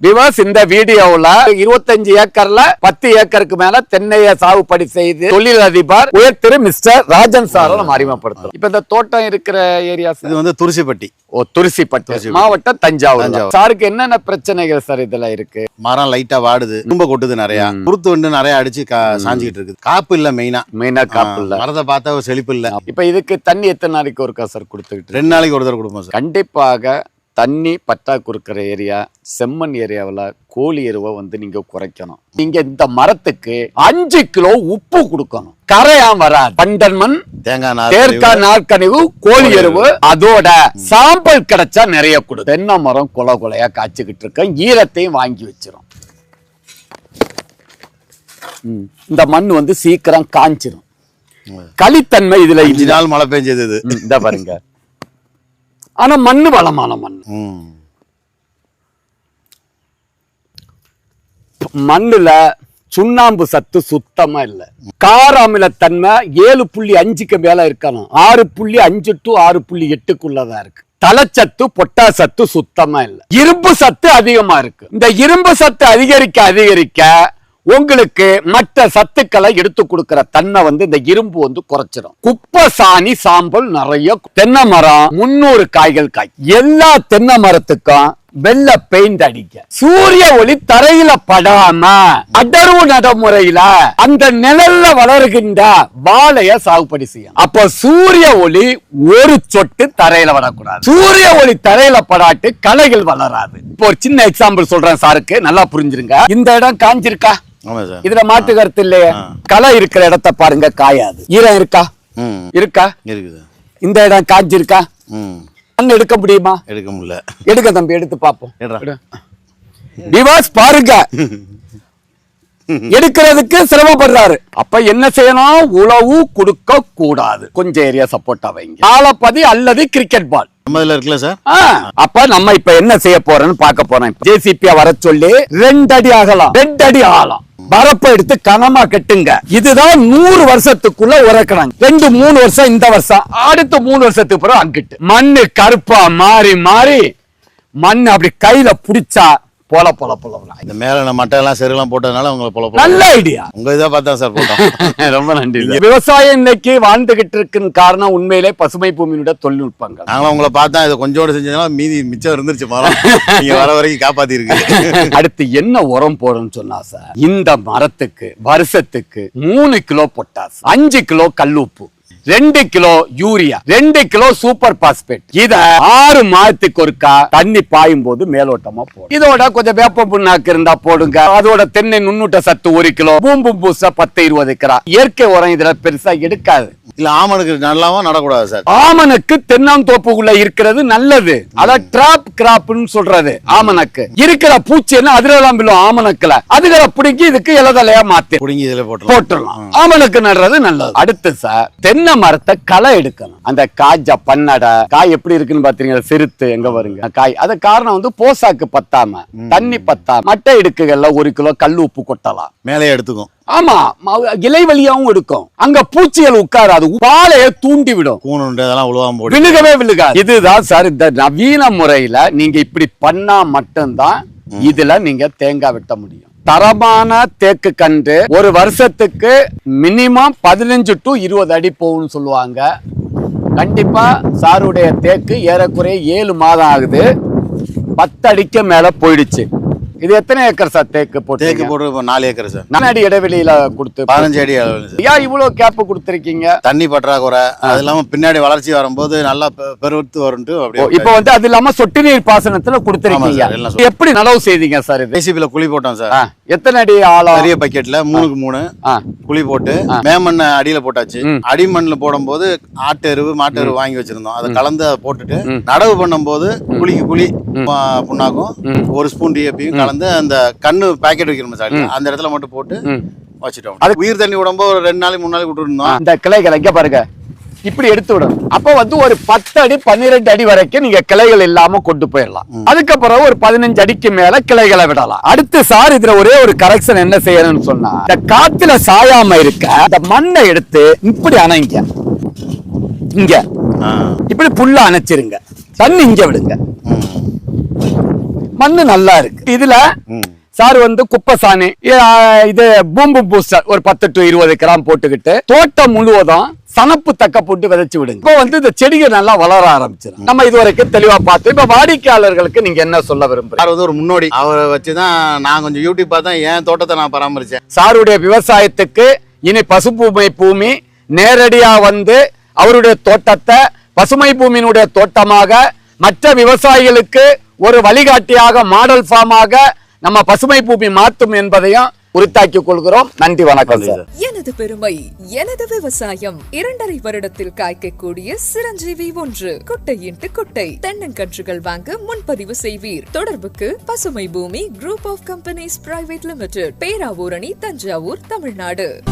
விவாஸ் இந்த வீடியோவுல இருபத்தஞ்சு ஏக்கர்ல பத்து ஏக்கருக்கு மேல தென்னையை சாகுபடி செய்து தொழிலதிபர் உயர் திரு மிஸ்டர் ராஜன் சாரை நம்ம அறிமுகப்படுத்துறோம். இப்ப இந்த தோட்டம் இருக்கிற ஏரியா இது வந்து துருசிப்பட்டி. ஓ துருசிப்பட்டு. மாவட்டம் தஞ்சாவூர். சாருக்கு என்னென்ன பிரச்சனைகள் சார் இதுல இருக்கு? மரம் லைட்டா வாடுது தும்ப கொட்டுது நிறைய. குருத்து வந்து நிறைய அடிச்சு கா- சாஞ்சிக்கிட்டு இருக்குது. காப்பு இல்ல மெயினா மெயினா காப்பு இல்ல. மரத்தை பார்த்தா செழிப்பு இல்ல. இப்ப இதுக்கு தண்ணி எத்தனை நாளைக்கு ஒருக்கா சார் கொடுத்துக்கிட்டு ரெண்டு நாளைக்கு ஒரு தடவை கொடுப்போம் சார் கண்டிப்பாக தண்ணி பற்றாக்குறை இருக்கிற ஏரியா செம்மண் ஏரியாவில் கோழி எருவை வந்து நீங்க குறைக்கணும். நீங்க இந்த மரத்துக்கு அஞ்சு கிலோ உப்பு கொடுக்கணும். கரையான் வராது. பண்டன் மண் தேங்காய் நார் தேர்க்கா நாற்கனிவு கோழி எருவு அதோட சாம்பல் கிடைச்சா நிறைய கொடு. தென்னை மரம் கொலை கொலையா காய்ச்சிக்கிட்டு இருக்க. ஈரத்தையும் வாங்கி வச்சிரும். இந்த மண் வந்து சீக்கிரம் காஞ்சிரும். களித்தன்மை இதுல இல்ல. நாள் மழை பெஞ்சது இந்த பாருங்க. ஆனா மண்ணு வளமான மண். மண்ணுல சுண்ணாம்பு சத்து சுத்தமா இல்ல. கார அமிலத்தன்மை ஏழு புள்ளி அஞ்சுக்கு மேல இருக்கணும். ஆறு புள்ளி அஞ்சு டு ஆறு புள்ளி எட்டுக்குள்ளதான் இருக்கு. தலைச்சத்து பொட்டா சத்து சுத்தமா இல்ல. இரும்பு சத்து அதிகமா இருக்கு. இந்த இரும்பு சத்து அதிகரிக்க அதிகரிக்க உங்களுக்கு மற்ற சத்துக்களை எடுத்து கொடுக்கிற தன்மை வந்து இந்த இரும்பு வந்து குறைச்சிடும் குப்பை சாணி சாம்பல் நிறைய தென்னை மரம் முன்னூறு காய்கள் காய். எல்லா தென்னை மரத்துக்கும் வெள்ள பெயிண்ட் அடிக்க. சூரிய ஒளி தரையில படாம அடர்வு நடைமுறையில அந்த நிழல்ல வளருகின்ற வாழைய சாகுபடி செய்யணும் அப்போ சூரிய ஒளி ஒரு சொட்டு தரையில வரக்கூடாது. சூரிய ஒளி தரையில படாட்டு களைகள் வளராது. இப்போ ஒரு சின்ன எக்ஸாம்பிள் சொல்றேன் சாருக்கு. நல்லா புரிஞ்சிருங்க. இந்த இடம் காஞ்சிருக்கா? இதுல மாற்று கருத்து இல்லையே. களை இருக்கிற இடத்த பாருங்க காயாது. ஈரம் இருக்கா? இருக்கா? இருக்குது இந்த இடம் காஞ்சிருக்கா? மண் எடுக்க முடியுமா? எடுக்க முடியல. எடுக்க தம்பி எடுத்து பாப்போம். டிவாஸ் பாருங்க. எடுக்கிறதுக்கு சிரமப்படுறாரு. அப்ப என்ன செய்யணும்? உழவு கொடுக்க கூடாது. கொஞ்சம் ஏரியா சப்போர்ட்டா வைங்க. ஆலப்பதி அல்லது கிரிக்கெட் பால் இருக்குல்ல சார்? அப்ப நம்ம இப்ப என்ன செய்ய போறோம்னு பார்க்க போறோம். ஜேசிபியா வர சொல்லி ரெண்டு அடி ஆகலாம். ரெண்டு அடி ஆகலாம். வரப்ப எடுத்து கனமா கட்டுங்க. இதுதான் நூறு வருஷத்துக்குள்ள உறக்குறாங்க ரெண்டு மூணு வருஷம் இந்த வருஷம். அடுத்த மூணு வருஷத்துக்கு பிறகு அங்கிட்டு. மண்ணு கருப்பா மாறி மாறி மண் அப்படி கையில புடிச்சா போல போல போல போல. இந்த மேல நம்ம மட்டை எல்லாம் செருலாம் போட்டதுனால உங்களை போல போல. நல்ல ஐடியா. உங்க இதை பார்த்தா சார் போட்டோம். ரொம்ப நன்றி விவசாயம் இன்னைக்கு வாழ்ந்துகிட்டு இருக்குன்னு காரணம் உண்மையிலே பசுமை பூமியினுடைய தொழில்நுட்பங்கள். நாங்களும் உங்களை பார்த்தா இதை கொஞ்சோடு செஞ்சதுனால மீதி மிச்சம் இருந்துருச்சு மரம். நீங்க வர வரைக்கும் காப்பாத்தி இருக்கு அடுத்து என்ன உரம் போடணும்னு சொன்னா சார் இந்த மரத்துக்கு வருஷத்துக்கு மூணு கிலோ பொட்டாஸ் அஞ்சு கிலோ கல்லுப்பு. ரெண்டு கிலோ யூரியா ரெண்டு கிலோ சூப்பர் பாஸ்பேட் இத ஆறு மாதத்துக்கு ஒருக்கா தண்ணி பாயும் போது மேலோட்டமா போடும். இதோட கொஞ்சம் வேப்ப புண்ணாக்கு இருந்தா போடுங்க. அதோட தென்னை நுண்ணூட்ட சத்து ஒரு கிலோ பூம்பு பூசா பத்து இருபது கிரா. இயற்கை உரம் இதுல பெருசா எடுக்காது. இல்ல ஆமனுக்கு நல்லாவும் நடக்கூடாது சார். ஆமணக்கு தென்னாந்தோப்புக்குள்ள இருக்கிறது நல்லது. அத டிராப் கிராப்னு சொல்றது ஆமணக்கு. இருக்கிற பூச்சி என்ன அதுலாம் பில்லும் ஆமணக்குல. அதுகளை பிடிக்கி இதுக்கு இலதலையா மாத்தி புடுங்கி இதுல போட்டுலாம் போட்டுடலாம் ஆமணக்கு நடுறது நல்லது. அடுத்து சார் தென்னை மரத்தை களை எடுக்கணும். அந்த காய்ஜ பன்னடை காய் எப்படி இருக்குன்னு பாத்தீங்கன்னா சிறுத்து எங்க வருங்க காய். அது காரணம் வந்து போசாக்கு பத்தாம தண்ணி பத்தாம மட்டை இடுக்குகள்ல ஒரு கிலோ கல் உப்பு கொட்டலாம். மேலே எடுத்துக்கும். ஆமா இலை வழியாவும் எடுக்கும். அங்க பூச்சிகள் உட்காராது. பாலைய தூண்டி விடும் விழுகவே விழுகாது. இதுதான் சார் இந்த நவீன முறையில நீங்க இப்படி பண்ணா மட்டும்தான் இதுல நீங்க தேங்காய் வெட்ட முடியும். தரமான தேக்கு கன்று ஒரு வருஷத்துக்கு மினிமம் பதினஞ்சு டு இருபது அடி போகும்னு சொல்லுவாங்க. கண்டிப்பா சாருடைய தேக்கு ஏறக்குறைய ஏழு மாதம் ஆகுது. பத்து அடிக்கு மேல போயிடுச்சு. இது எத்தனை ஏக்கர் சார் தேக்கு போட்டு தேக்கு போட்டு இப்போ நாலு ஏக்கர் சார். நாலு அடி இடைவெளியில கொடுத்து பதினஞ்சு அடி ஏன் இவ்வளவு கேப் கொடுத்துருக்கீங்க? தண்ணி பற்றாக்குறை அது இல்லாம பின்னாடி வளர்ச்சி வரும்போது நல்லா பெருத்து வரும்ட்டு ஓ, அப்படியே இப்ப வந்து அது இல்லாம சொட்டு நீர் பாசனத்துல கொடுத்துருக்கீங்க. எப்படி நடவு செய்தீங்க சார் இது? ஜேசிபில குழி போட்டோம் சார். எத்தனை அடி ஆழம்? பெரிய பக்கெட்ல மூணுக்கு மூணு குழி போட்டு மேமண்ணை அடியில போட்டாச்சு. அடிமண்ணில் போடும்போது ஆட்டு எருவு மாட்டு எருவு வாங்கி வச்சிருந்தோம். அதை கலந்து போட்டுட்டு நடவு பண்ணும்போது குழிக்கு குழி புண்ணாக்கும். ஒரு ஸ்பூன் டிஏபியும் கலந்து அந்த கண்ணு பாக்கெட் வைக்கணும் சார். அந்த இடத்துல மட்டும் போட்டு. வச்சுட்டோம். அது உயிர் தண்ணி விடும்போது ஒரு ரெண்டு நாளைக்கு மூணு நாளைக்கு விட்டுருந்தோம். இந்த கிளைகளை இங்க பாருங்க? இப்படி எடுத்து விடணும். அப்ப வந்து ஒரு பத்து அடி பன்னிரெண்டு அடி வரைக்கும் நீங்க கிளைகள் இல்லாம கொண்டு போயிடலாம். அதுக்கப்புறம் ஒரு பதினஞ்சு அடிக்கு மேல கிளைகளை விடலாம். அடுத்து சார் இதுல ஒரே ஒரு கரெக்ஷன் என்ன செய்யணும்னு சொன்னா இந்த காத்துல சாயாம இருக்க இந்த மண்ணை எடுத்து இப்படி அணைங்க. இங்க. இப்படி புல்ல அணைச்சிருங்க. தண்ணி இங்க விடுங்க. மண்ணு நல்லா இருக்கு. இதுல. சார் வந்து குப்பசாணி. இ- ஆ, இது பூம்பு பூஸ்டர். ஒரு பத்து டு இருபது கிராம் போட்டுக்கிட்டு தோட்டம் முழுவதும் சனப்பு தக்க போட்டு விதைச்சு விடுங்க. இப்போ வந்து இந்த செடிகள் நல்லா வளர ஆரம்பிச்சிடும் நம்ம இது வரைக்கும் தெளிவா பார்த்து இப்ப வாடிக்கையாளர்களுக்கு நீங்க என்ன சொல்ல விரும்புறீங்க? சார் வந்து ஒரு முன்னோடி. அவரை வச்சுதான் நான் கொஞ்சம் யூடியூப் பார்த்தா என் தோட்டத்தை நான் பராமரிச்சேன். சாருடைய விவசாயத்துக்கு இனி பசுபூமை பூமி நேரடியா வந்து அவருடைய தோட்டத்தை பசுமை பூமியினுடைய தோட்டமாக மற்ற விவசாயிகளுக்கு ஒரு வழிகாட்டியாக மாடல் ஃபார்மாக நம்ம பசுமை பூமி மாற்றும் என்பதையும் உறுத்தாக்கிக் கொள்கிறோம். நன்றி வணக்கம் சார். எனது பெருமை எனது விவசாயம். இரண்டரை வருடத்தில் காய்க்கக்கூடிய சிரஞ்சீவி ஒன்று. குட்டையின்ட்டு குட்டை. தென்னங்கன்றுகள் வாங்க முன்பதிவு செய்வீர். தொடர்புக்கு பசுமை பூமி group of companies private limited Peravurani Thanjavur Tamil Nadu.